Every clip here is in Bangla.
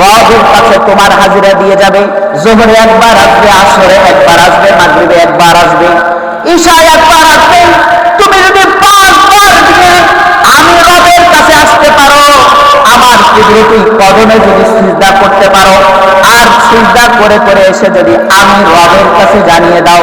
রবের কাছে তোমার হাজিরা দিয়ে যাবে। জোহরে একবার আসবে, আসরে একবার আসবে, মাগরিবে একবার আসবে। ঈশায় একবার আসবে। তুমি যদি পাঁচবার দিয়ে আমি রবের কাছে আসতে পারো, আমার কুদরতি কদমে যদি সিজদা করতে পারো, আর সিজদা করে করে এসে যদি আমি রবের কাছে জানিয়ে দাও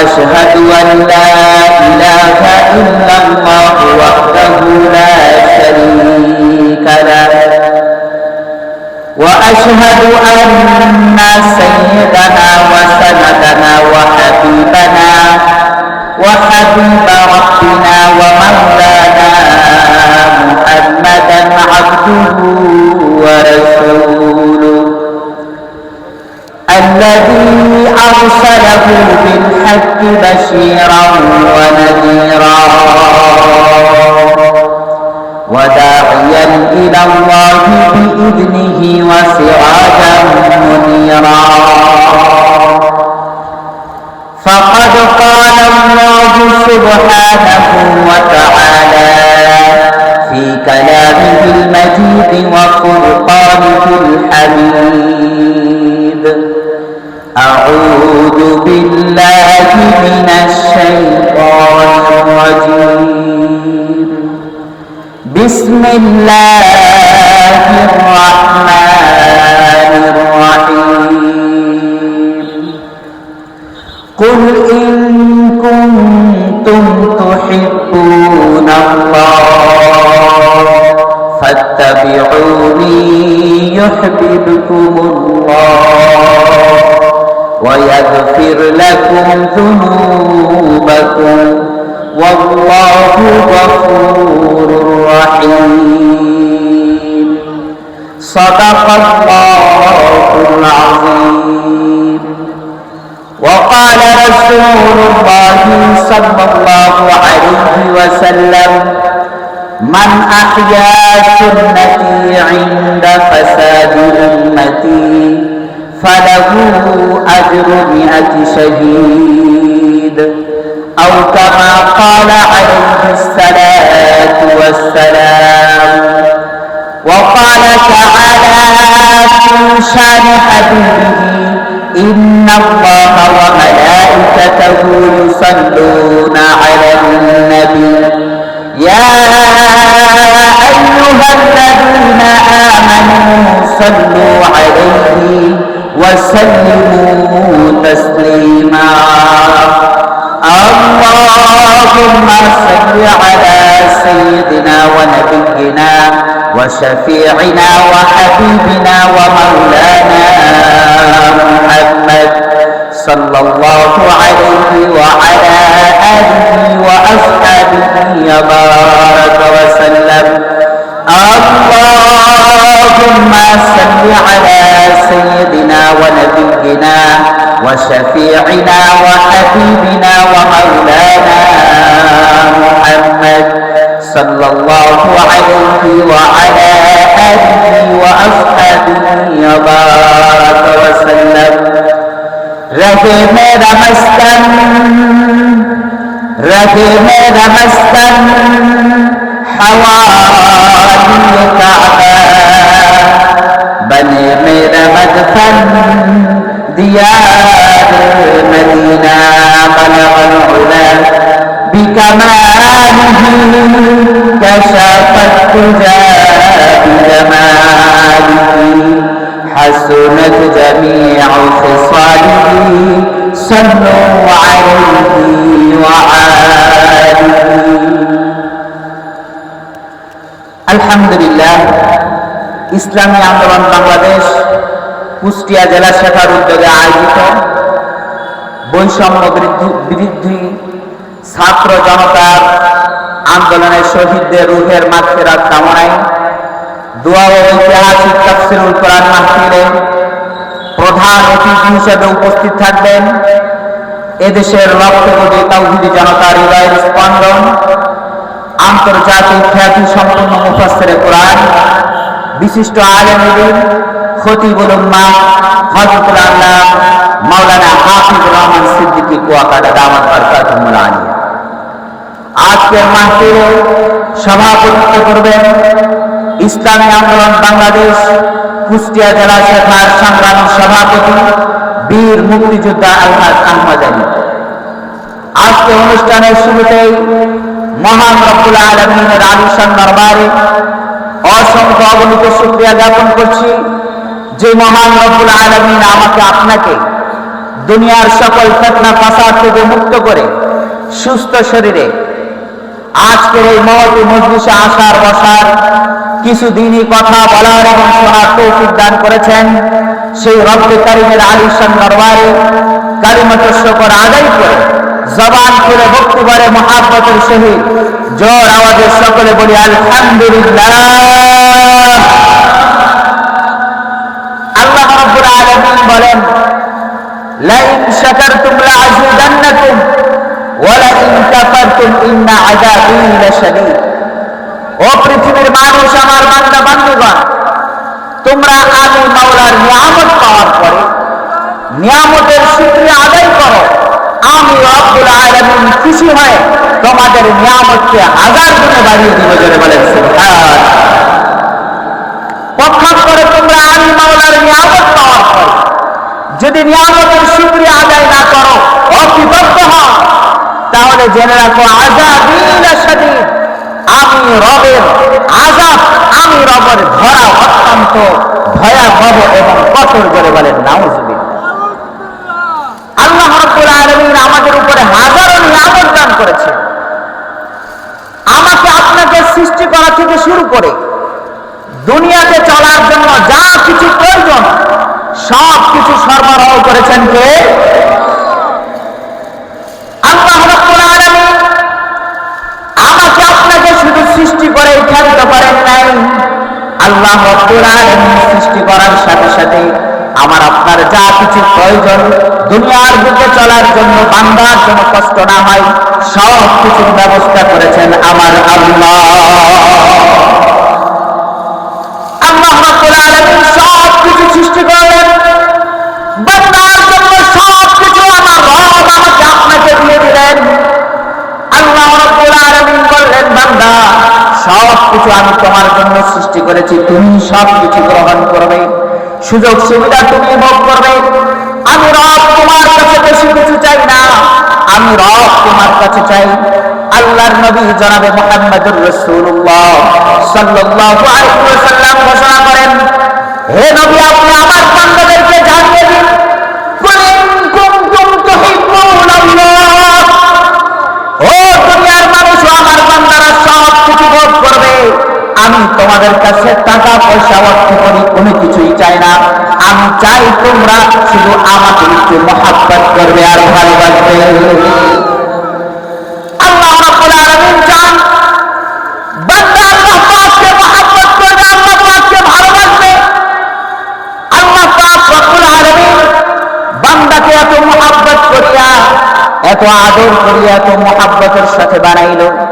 وأشهد أن لا إله إلا الله وحده لا شريك له. وأشهد أن سيدنا وسندنا وحبيبنا وحبيب ربنا ومولانا محمدا عبده ورسوله. الذي أرسله بالحق بشيرا ونذيرا. وداعيا إلى الله بإذنه وسراجا منيرا. فقد قال الله سبحانه وتعالى في كلامه المجيد وفرقانه الحميد. أعوذ بالله من الشيطان الرجيم بسم الله الرحمن الرحيم قل إن كنتم تحبون الله فاتبعوني يحببكم لكم ذنوبكم والله غفور رحيم. صدق الله العظيم. وقال رسول الله صلى الله عليه وسلم من أحيا سنتي عند فساد أمتي فله أجر مئة شهيد. أو كما قال عليه الصلاة والسلام وقال تعالى في شان حبيبه إن الله وملائكته يصلون على النبي. يا أيها الذين آمنوا صلوا عليه وسلموا تسليما. اللهم صل على سيدنا ونبينا وشفيعنا وحبيبنا ومولانا محمد صلى الله عليه وعلى آله الله عليه وعلى آله وأصحابه وبارك وسلم. میرا مستن میرا مستن حوالی کعبہ بنے میرا مدفن دیار مدینہ بلغ العلا بكماله. كشف التجا بجماله حسنت جميع خصاله صلوا عليه وآله আলহামদুলিল্লাহ ইসলামী আন্দোলন বাংলাদেশ কুষ্টিয়া জেলা শাখার উদ্যোগে আয়োজিত বৈষম্য বৃদ্ধি- বিরোধী ছাত্র জনতার আন্দোলনের শহীদদের রুহের মাগফিরাত কামনায় দোয়া ও ঐতিহাসিক তাফসিরুল কোরআন মাহফিলে প্রধান অতিথি হিসেবে উপস্থিত থাকবেন এদেশের রক্তকোটি তাওহিদি জনতার হৃদয়ের স্পন্দন, আন্তর্জাতিক খ্যাতি সম্পন্ন মুফাসসিরে কোরআন, বিশিষ্ট আলেমীদের খতিবুল উম্মাহ হযরতুল আল্লাহ মাওলানা হাফিজুর রহমান সিদ্দিকী কুয়াকাটা দামাত বরকাতুহুল আলিয়া আজকের মাহফিলে সভাপতিত্ব করবেন ইসলামী আন্দোলন বাংলাদেশ কুষ্টিয়া জেলা শাখার সংগ্রামী সভাপতি বীর মুক্তিযোদ্ধা আলহাজ আহমদ আলী। আজকে অনুষ্ঠানের শুরুতেই মহান রব্বুল আলমিনের আলিশান দরবারে অসংখ্য অগণিত শুক্রিয়া জ্ঞাপন করছি যে মহান রব্বুল আলমিন আমাকে আপনাকে দুনিয়ার সকল ফেতনা, ফাসাদ থেকে মুক্ত করে সুস্থ শরীরে আজকের এই মহতি মজলিসে আসার বসার কিছু দিনই কথা বলার এবং শোনার তৌফিক দান করেছেন সেই রব্বে কারিমের আলিশান দরবারে কারিমত শকর আদায় করে, জবান করে ভক্তি করে মহাব্বতের সহিত জোর আওয়াজের সকলে বলি, আলহামদুলিল্লাহ। আল্লাহ রাব্বুল আলামিন বলেন, লাইন শাকারতুম লাআযিদান্নাকুম ওয়া লাইন কাফারতুম ইন্না আযাবি লাশাদীদ। ও পৃথিবীর মানুষ, আমার বান্দা বান্দীগণ, তোমরা আমি মাওলার নিয়ামত পাওয়ার পরে নিয়ামতের শুকরিয়া আদায় করো। আমি রব্বুল আলামিন খুশি হয়ে তোমাদের নিয়ামতকে হাজার গুণে বাড়িয়ে দিব, জোরে বলেন সুবহান পক্ষান্তরে তোমরা আমি মাওলার নিয়ামত পাওয়ার পরে যদি নিয়ামতের শুকরিয়া আদায় না করো অকৃতজ্ঞ হও। তাহলে জেনে রাখো আজাদিন আমি রবের আজাব আমি রবের ধরা অত্যন্ত ভয়াবহ এবং কঠোর করে বলেন, নাউজুবিল্লাহ। আল্লাহ রাব্বুল আলামিন আমাদের উপরে হাজারো নিয়ামত দান করেছে আমাকে আপনাকে সৃষ্টি করা থেকে শুরু করে দুনিয়াতে চলার জন্য যা কিছু প্রয়োজন সব কিছু সরবরাহ করেছেন কে? আল্লাহ রাব্বুল আলামিন আমাকে আপনাকে শুধু সৃষ্টি করে ক্ষান্ত করেন নাই। আল্লাহ সৃষ্টি করার সাথে সাথে আমার আপনার যা কিছু প্রয়োজন, দুনিয়ার বুকে চলার জন্য বান্দার জন্য কষ্ট না হয়, সব কিছুর ব্যবস্থা করেছেন আমার আল্লাহ। আল্লাহ রাব্বুল সব কিছু সৃষ্টি করলেন। বান্দার জন্য সব কিছু আমার রব আমাকে আপনাকে দিয়ে দিলেন। বললেন বান্দা আমি তোমার জন্য সৃষ্টি করেছি। তুমি গ্রহণ করবে। সুযোগ সুবিধা তুমি ভোগ করবে। আমি রব তোমার কাছে বেশি কিছু চাই না। আমি রব তোমার কাছে চাই আল্লাহর নবী জনাবে মুহাম্মদুর রাসূলুল্লাহ সাল্লাল্লাহু আলাইহি ওয়াসাল্লাম ঘোষণা করেন, হে নবী আপনি আমি তোমাদের কাছে টাকা পয়সা, অর্থ করি, কোনো কিছুই চাই না। আমি চাই তোমরা শুধু আমাকে একটু মহাব্বত করবে আর ভালোবাসবে। করবে ভালোবাসবে। এত এত আদর করিয়া এত মহাব্বতের সাথে বানাইল।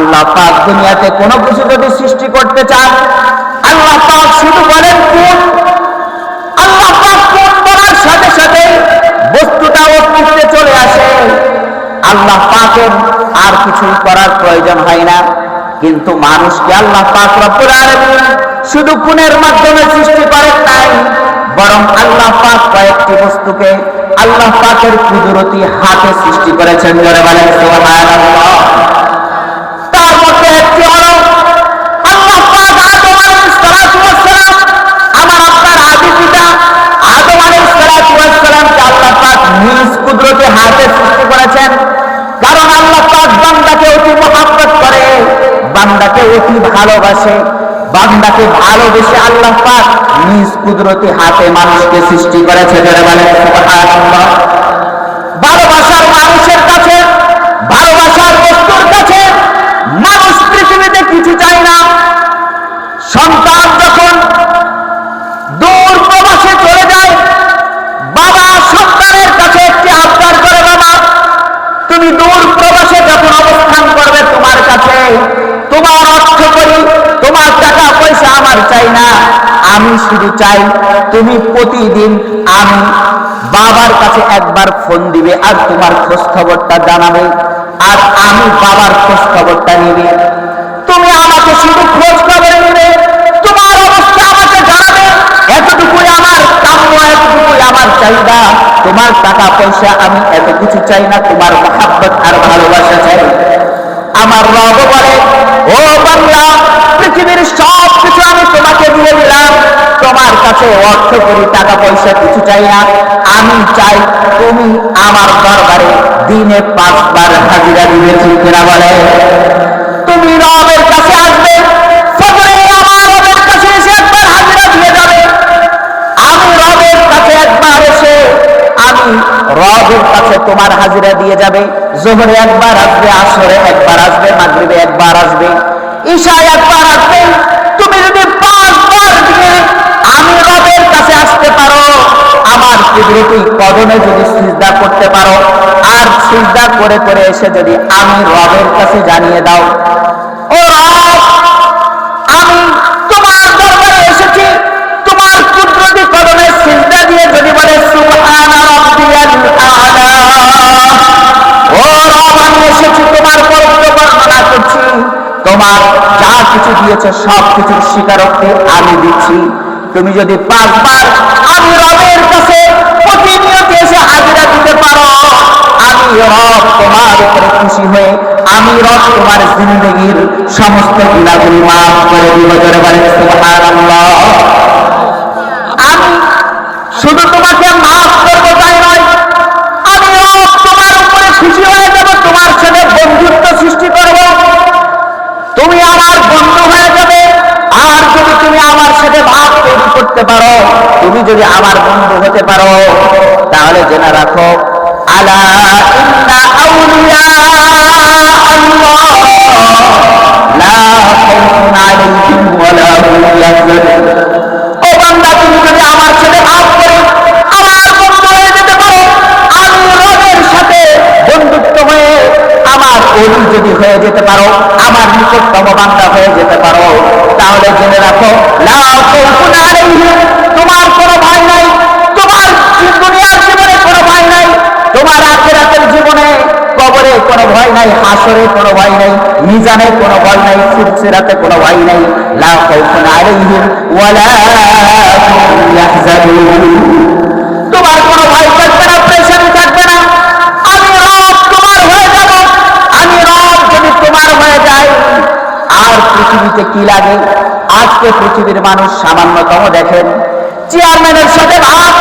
আল্লাহ পাক দুনিয়াতে কোনো কিছু যদি সৃষ্টি করতে চান আল্লাহ পাক শুধু বলেন কোন? আল্লাহ পাক কোন বলার সাথে সাথে বস্তুটা অস্তিত্বে চলে আসে। আল্লাহ পাকের আর কিছু করার প্রয়োজন হয় না। কিন্তু মানুষকে আল্লাহ পাক রব্বুল আলামিন শুধু গুণের মাধ্যমে সৃষ্টি করেন নাই, বরং আল্লাহ পাক কয়েকটি বস্তুকে আল্লাহ পাকের কুদরতি হাতে সৃষ্টি করেছেন। যারা বলেন সুবহানাল্লাহ। কুদরতি হাতে সৃষ্টি করেছেন। কারণ আল্লাহ পাক বান্দাকে অতি মহাব্বত করে, বান্দাকে অতি ভালোবাসে, বান্দাকে ভালোবেসে আল্লাহ পাক নিজ কুদরতি হাতে মানুষকে সৃষ্টি করেছে। ভালোবাসার মানুষের কাছে তোমার চাই না, আমি শুধু চাই তুমি প্রতিদিন আমি বাবার কাছে একবার ফোন দিবে আর তোমার খোঁজ খবরটা জানাবে আর আমি বাবার খোঁজ খবরটা নিবে। তুমি আমাকে শুধু খোঁজ খবর নেবে, তোমার অবস্থা আমাকে জানাবে। এতটুকুই আমার কাম্য, এতটুকুই আমার চাহিদা। তোমার টাকা পয়সা আমি এত কিছু চাই না, তোমার মহাব্বত আর ভালোবাসা চাই। আমার রব বলে, ও বাংলা পৃথিবীর সব দিলাম, তোমার কাছে অর্থ করি, টাকা পয়সা কিছু চাই না। আমি চাই তুমি আমার দরবারে দিনে পাঁচবার হাজিরা দিবে বলে? তুমি রবের কাছে আসবে রবের কাছে তোমার হাজিরা দিয়ে যাবে। জোহরে একবার আসবে, আসরে একবার আসবে, মাগরিবে একবার আসবে, ঈশায় একবার আসবে রবের কাছে আসতে পারো। আমার কুদরতি কদমে যদি সিজদা করতে পারো, আর সিজদা করে করে এসে যদি আমি রবের কাছে জানিয়ে দাও। ও রব, আমি তোমার দরবারে এসেছি। তোমার কুদরতি কদমে সিজদা দিয়ে যদি বলে, সুবহান রাব্বিয়াল আলা। ও রব, আমি এসেছি, তোমার পবিত্র বর্ণনা করছি। তোমার যা কিছু দিয়েছে সব কিছুর স্বীকারোক্তি আমি দিচ্ছি। তুমি যদি পাঁচবার আমি রবের কাছে প্রতিনিয়ত এসে হাজিরা দিতে পারো, আমি রব তোমার উপরে খুশি হয়ে, আমি রব তোমার জিন্দগির সমস্ত গুণাগুলি মাফ করে দিব। জোরে বলেন, সুবহানাল্লাহ। যদি আমার বন্ধু হতে পারো, তাহলে জেনে রাখো যদি আমার সাথে ভাব করে আমার বন্ধু হয়ে যেতে পারো সাথে বন্ধুত্ব হয়ে আমার অলি যদি হয়ে যেতে পারো, আমার নিকটতম হয়ে যেতে পারো। তাহলে জেনে রাখো আলাইহিম। নাই হাসরে কোনো ভয় নাই মিজানে কোনো ভয় নাই ফুরসিরাতে কোনো ভয় নাই। লা খাউফুন আলাইহিম ওয়ালা হুম ইয়াহজানুন। তোমার কোনো ভয় থাকবে না প্রেশারি থাকবে না। আমি রব তোমার হয়ে যাব। আমি রব যদি তোমার হয়ে যাই, আর পৃথিবীতে কি লাগে? আজকে পৃথিবীর মানুষ সামান্যতম দেখেন। চেয়ারম্যানের সাথে ভাব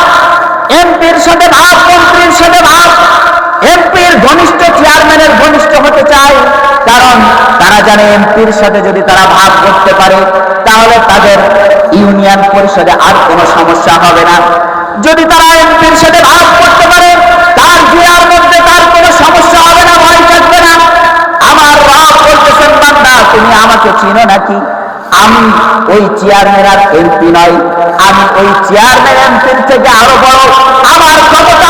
এমপির সাথে ভাব মন্ত্রীর সাথে ভাব এমপির ঘনিষ্ঠ চেয়ারম্যানের ঘনিষ্ঠ হতে চায়, কারণ তারা জানে এমপির সাথে যদি তারা ভাগ করতে পারে, তাহলে তাদের ইউনিয়ন পরিষদে আর কোনো সমস্যা হবে না। যদি তারা এমপির সাথে ভাগ করতে পারে, তার জিয়ার মধ্যে তার কোনো সমস্যা হবে না, ভয় থাকবে না। আমার রব বলতেছেন, বান্দা, তুমি আমাকে চিনো নাকি? আমি ওই চেয়ারম্যান আর এমপি নয়। আমি ওই চেয়ারম্যান, এমপির থেকে আরও বড়। আমার ক্ষমতা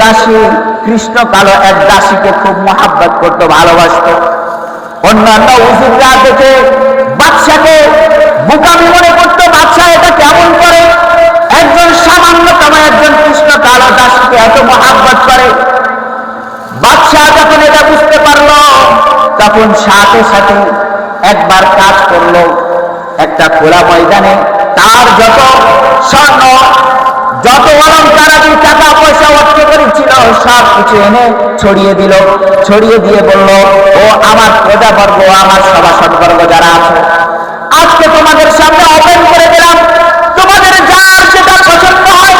দাসী, কৃষ্ণ কালো এক দাসীকে খুব মহাব্বত করত, ভালোবাসত। অন্যান্য উজুররা দেখে বাদশাকে বোকামি মনে করতো বাদশাহ এটা কেমন করে? একজন সামান্যতম একজন কৃষ্ণ কালো দাসীকে এত মহাব্বত করে। বাদশাহ যখন এটা বুঝতে পারল, তখন সাথে সাথে একবার কাজ করল একটা খোলা ময়দানে। তার যত স্বর্ণ, যত অলঙ্কার আদি টাকা, পয়সা, অর্থ করেছিল সব কিছু এনে ছড়িয়ে দিল। ছড়িয়ে দিয়ে বলল, ও আমার প্রজাবর্গ, আমার সভাসদবর্গ যারা আছে, আজকে তোমাদের সামনে ওপেন করে দিলাম। তোমাদের যার যেটা পছন্দ হয়,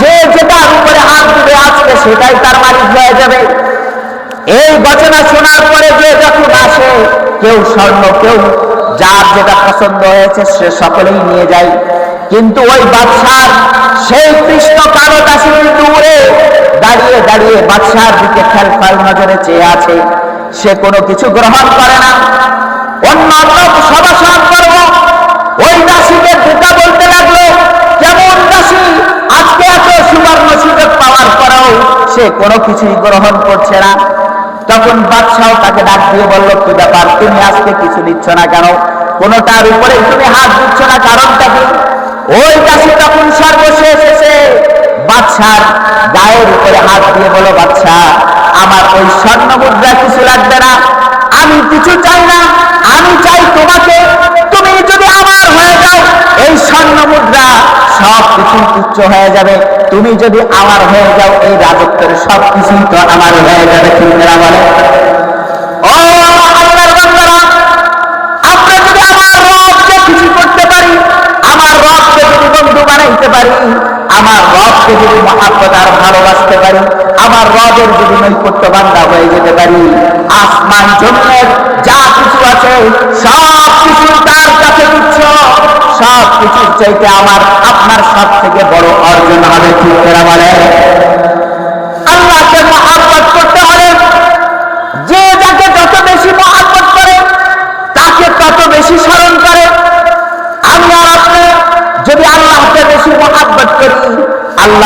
যে যেটার উপরে হাত দিবে আজকে সেটাই তার মালিক হয়ে যাবে। এই ঘটনা শোনার পরে যে যখন আসে, কেউ স্বর্ণ, কেউ যার যেটা পছন্দ হয়েছে সে সকলেই নিয়ে যায়। কিন্তু ওই বাদশার সেই কৃষ্ণ কালো দাসী দূরে দাঁড়িয়ে দাঁড়িয়ে বাদশার দিকে খেলফাল নজরে চেয়ে আছে। সে কোনো কিছু গ্রহণ করে না। অন্য অন্য সভাসদ করব। ওই দাসীকে ধোকা বলতে লাগল, কেমন দাসী? আজকে এত সুবর্ণ সুযোগ পাওয়ার পরেও সে কোনো কিছুই গ্রহণ করছে না। তখন বাদশাহ তাকে ডাক দিয়ে বলল, কি ব্যাপার? তুমি আজকে কিছু নিচ্ছ না কেন? কোনোটার উপরে তুমি হাত দিচ্ছ না কারণটা কি? ওই দাসী তখন সর্বশেষ এসে, বাদশার গায়ের উপরে হাত দিয়ে বলো বাদশা, আমার ওই স্বর্ণ মুদ্রা কিছু লাগবে না। আমি কিছু চাই না। আমি চাই তোমাকে। তুমি যদি আমার হয়ে যাও, এই স্বর্ণ মুদ্রা সব কিছু তুচ্ছ হয়ে যাবে। তুমি যদি আমার হয়ে যাও, এই রাজত্বের সব কিছুই তো আমার হয়ে যাবে। না বলে? ও বন্ধু বানাইতে পারি, আমার রবকে যদি মহাব্বত আর ভালোবাসতে পারি, আমার রবের যদি নৈকট্য বান্ধা হয়ে যেতে পারি, আসমান জন্মের যা কিছু আছে, সব কিছু তার কাছে তুচ্ছ, সব কিছুর চাইতে আমার আপনার সব থেকে বড় অর্জন হবে, ঠিক করে বলে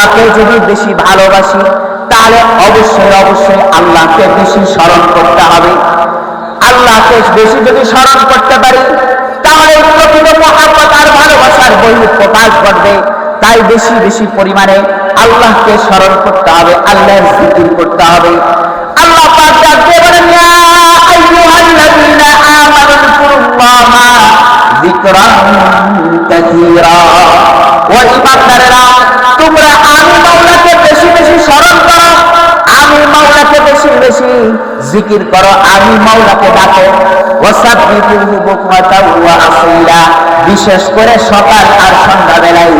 আল্লাহকে যদি বেশি ভালোবাসি, তাহলে অবশ্যই অবশ্যই আল্লাহকে বেশি স্মরণ করতে হবে। আল্লাহকে বেশি যদি স্মরণ করতে পারি, তাহলে প্রকৃত মহাব্বত আর ভালোবাসার বই প্রকাশ ঘটবে। তাই বেশি বেশি পরিমাণে আল্লাহকে স্মরণ করতে হবে, আল্লাহর জিকির করতে হবে। আল্লাহ পাক বলেন তোমরা বেশি স্মরণ করো, আমি মাওলাকে বেশি বেশি জিকির করো, আমি মাওলাকে ডাকো। বিশেষ করে সকাল আর সন্ধ্যা বেলায়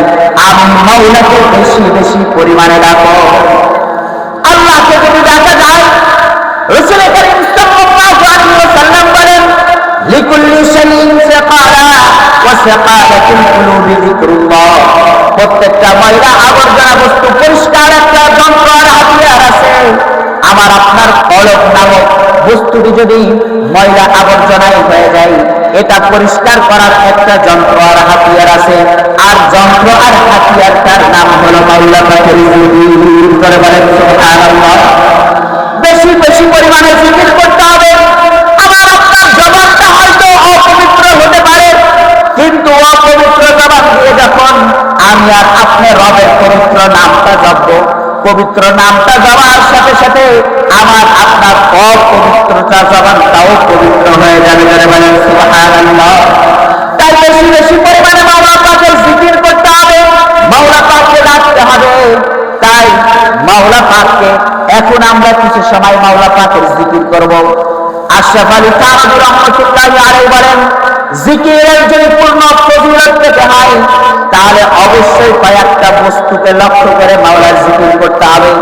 আমি মাওলাকে বেশি বেশি পরিমাণে ডাকো। আল্লাহকে যদি ডাকা যায়, রসুল করিম বলেন, লিকুল্লি যিকরুল্লাহ প্রত্যেকটা ময়লা আবর্জনা বস্তু পরিষ্কার একটা যন্ত্র আর হাতিয়ার আছে। আমার আপনার কলক নামক বস্তুটি যদি ময়লা আবর্জনায় হয়ে যায়, এটা পরিষ্কার করার একটা যন্ত্র আর হাতিয়ার আছে। আর যন্ত্র আর হাতিয়ারটার নাম হলো মাওলা করে বলেন বেশি বেশি পরিমাণে জিকির করতে হবে আমার আপনার জবানটা হয়তো অপবিত্র হতে পারে কিন্তু অপবিত্র জবান দিয়ে যখন আমি আর আপনার রবের পবিত্র নামটা জপব। পবিত্র নামটা যাওয়ার সাথে সাথে আমার আপনার অপবিত্রতা জবানটাও পবিত্র হয়ে যাবে যারা বলেন, সুবহানাল্লাহ। তাই বেশি বেশি পরিমাণে মাওলা পাকের জিকির করতে হবে, মাওলা পাককে ডাকতে হবে। তাই মাওলা পাককে এখন আমরা কিছু সময় মাওলা পাকের জিকির করব। আশরাফ আলী থানভী রহমতুল্লাহি আলাইহি বলেন জিকিরের যদি পূর্ণ ফজিলত পেতে হয়, তাহলে অবশ্যই কয়েকটা বস্তুকে লক্ষ্য করে মাওলার জিকির করতে হবে।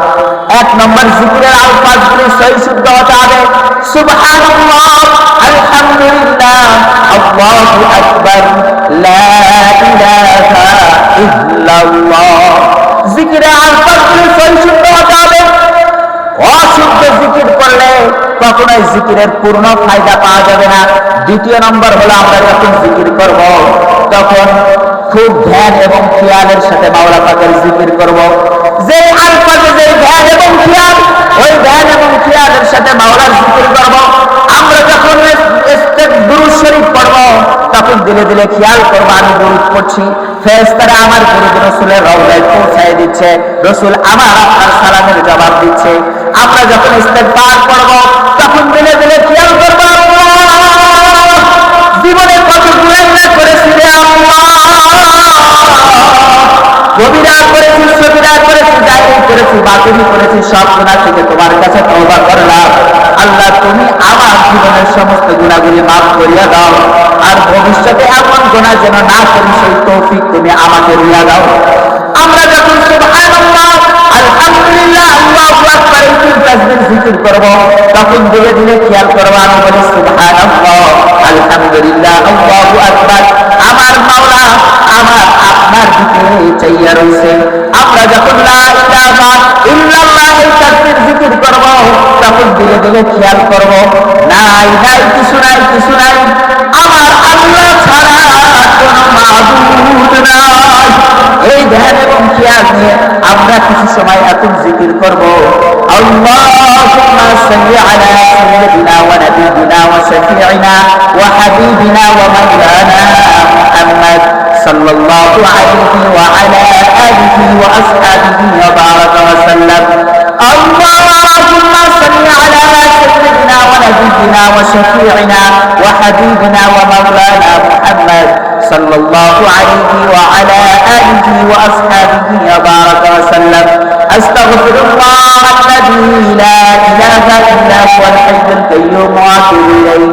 এক নম্বর, জিকিরের আলফাজগুলি সহি শুদ্ধ হতে হবে, সুবহানাল্লাহ, আলহামদুলিল্লাহ, আল্লাহু আকবার, লা ইলাহা ইল্লাল্লাহ। জিকিরের আলফাজগুলি সহি শুদ্ধ হতে কখনোই জিকিরের পূর্ণ ফায়দা পাওয়া যাবে না। দ্বিতীয় নম্বর হলো আমরা যখন জিকির করব, তখন খুব ধ্যান এবং খেয়ালের সাথে মাওলা পাকের জিকির করব। যে আলফাজে যে ধ্যান এবং খেয়াল ওই ব্যান এবং খেয়ালের সাথে মাওলার জিকির করব। আমরা যখন গুরু শরীফ পড়ব, তখন ধীরে ধীরে খেয়াল করব, আমি দুরুদ পড়ছি। ফেরেস্তারা আমার গুরুদ রসুলের রওলায় পৌঁছায় দিচ্ছে। রসুল আমার আপনার সালামের জবাব দিচ্ছে। আমরা যখন ইস্তেগফার করব বাতিনি করেছি সব গুণা থেকে তোমার কাছে তওবা করলাম। আল্লাহ, তুমি আমার জীবনের সমস্ত গুণাগুলি মাফ করিয়া দাও। আর ভবিষ্যতে এমন গুণা যেন না করি, সেই তৌফিক তুমি আমাকে দিয়া দাও। আমরা যখন সুবহানাল্লাহ, আলহামদুলিল্লাহ আমার মাওলা, আমার আপনার দিকে চাইয়া রয়েছে আমরা যখন লা ইলাহা ইল্লাল্লাহ এই তাকবীর জিকির করব, তখন ধীরে ধীরে খেয়াল করব নাই নাই কিছু নাই কিছু নাই। আমার আল্লাহ ছাড়া কোনো মাবুদ নাই। এই ধ্যান এবং খেয়াল নিয়ে আমরা কিছু সময় এখন জিকির করব। সাইয়্যিদিনা ওয়া নাবিয়িনা ওয়া শাফি'িনা ওয়া صلى الله عليه وعلى آله وأصحابه وبارك وسلم. اللهم صل على سيدنا ونبينا وشفيعنا وحبيبنا ومولانا محمد صلى الله عليه وعلى آله وأصحابه وبارك وسلم. أستغفر الله الذي لا إله إلا هو الحي القيوم وأتوب إليه.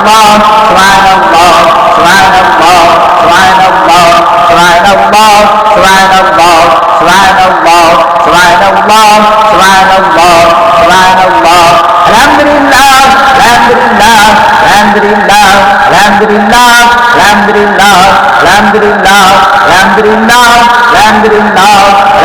Subhanallah, Subhanallah, Subhanallah, Subhanallah, Subhanallah, Subhanallah, Subhanallah, Subhanallah, Subhanallah, Subhanallah, Alhamdulillah, Alhamdulillah, Alhamdulillah, Alhamdulillah, Alhamdulillah, Alhamdulillah, Alhamdulillah, Alhamdulillah,